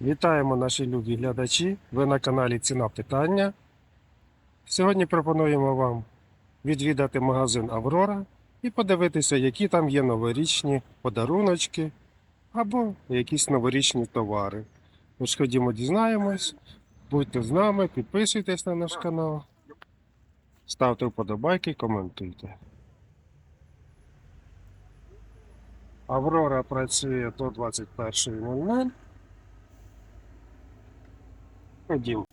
Вітаємо наші любі глядачі. Ви на каналі Ціна Питання. Сьогодні пропонуємо вам відвідати магазин Аврора і подивитися, які там є новорічні подаруночки або якісь новорічні товари. Тож ходімо, дізнаємось. Будьте з нами, підписуйтесь на наш канал, ставте вподобайки, коментуйте. Аврора працює до 21.00. Ходім.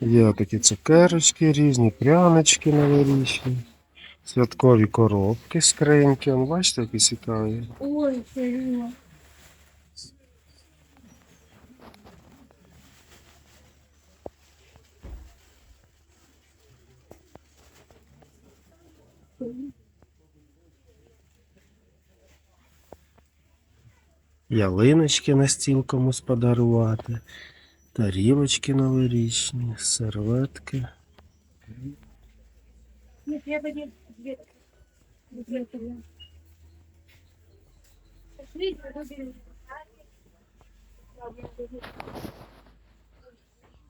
Є такі цукерочки різні, прянички новорічні, святкові коробки, скриньки. Он, бачите, які цікаві. Ой, Кирило. Ялиночки на стіл комусь подарувати, тарілочки новорічні, серветки. Нет, я подожди.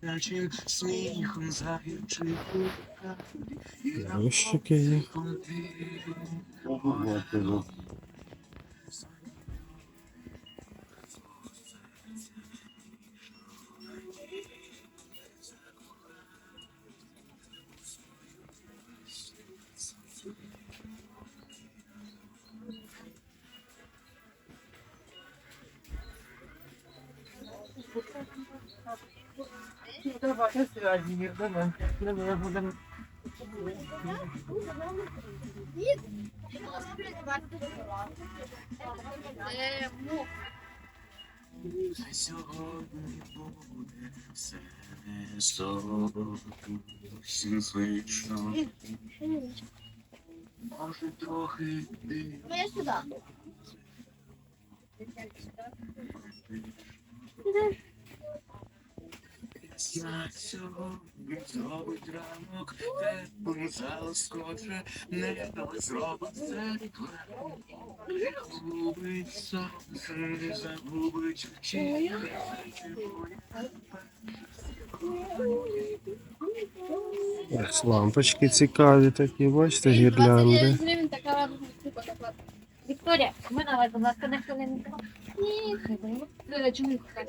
Наче сміхом Ящики є. Давай, на связи, Мир, давай. Давай, будем. Сьогодні буде все не зовсім звично. Може трохи дивно. Ну, я сюда. Я сьогодні зробить ранок, теплим заскоче, небо зробить світло. Губить сонце, загубить очі. Ось лампочки цікаві такі, бачите, гірлянди. така. Вікторія, ми на вас, будь ласка, на хвилинку. Ні, Вікторія, чому так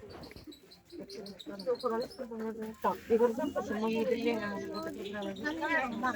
Так, і горизонт, що мої відділення може бути проблеми.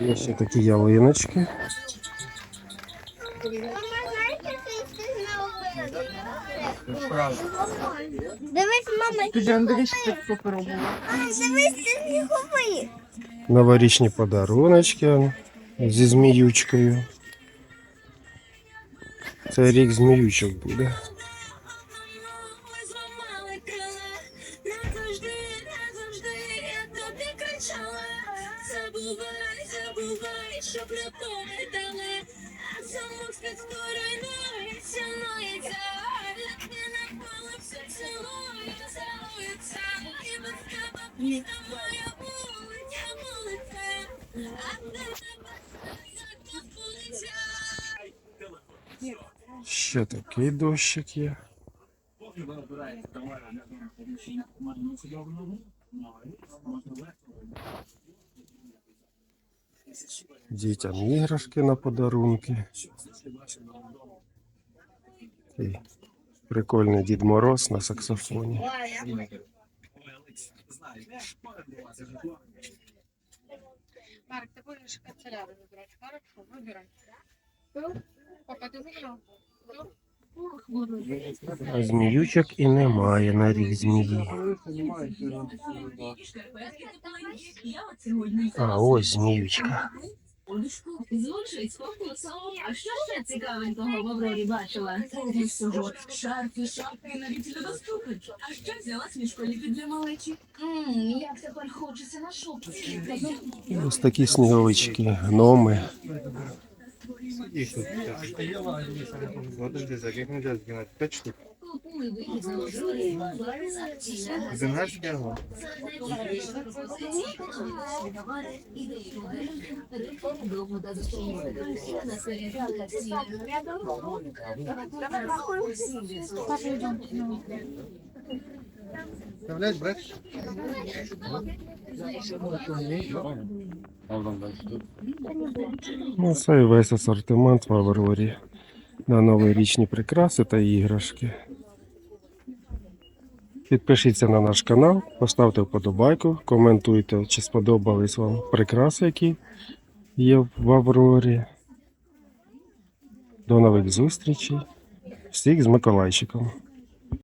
Є ще такі ялиночки. Дивись, мама, Тоді Новорічні подаруночки зі зміючкою. Це рік зміючок буде. Забувай, забувай, щоб не пам'ятали, замок скоро Ще такий дощик є. Дітям іграшки на подарунки. І прикольний Дід Мороз на саксофоні. Марк, ты будешь канцелярию выбирать. Хорошо, выбирай. Папа, ты выбрал? А зміючок і немає на рік змії. А ось зміючка. А що ще цікавенького в Аврорі бачила? Шарфи, шапки, навіть льодоступи. А ще взяла смішко ліки для малечі. Як тепер хочеться на шопці. Ось такі сніговички, гноми. Подожди, за как нельзя сгинать? Пять штук. Купуй вихід з Аврорі. Вставлять, брать? Ну, це і весь асортимент в Аврорі. На новорічні прикраси та іграшки. Підпишіться на наш канал, поставте вподобайку, коментуйте, чи сподобались вам прикраси, які є в Аврорі. До нових зустрічей. Всіх з Миколайчиком.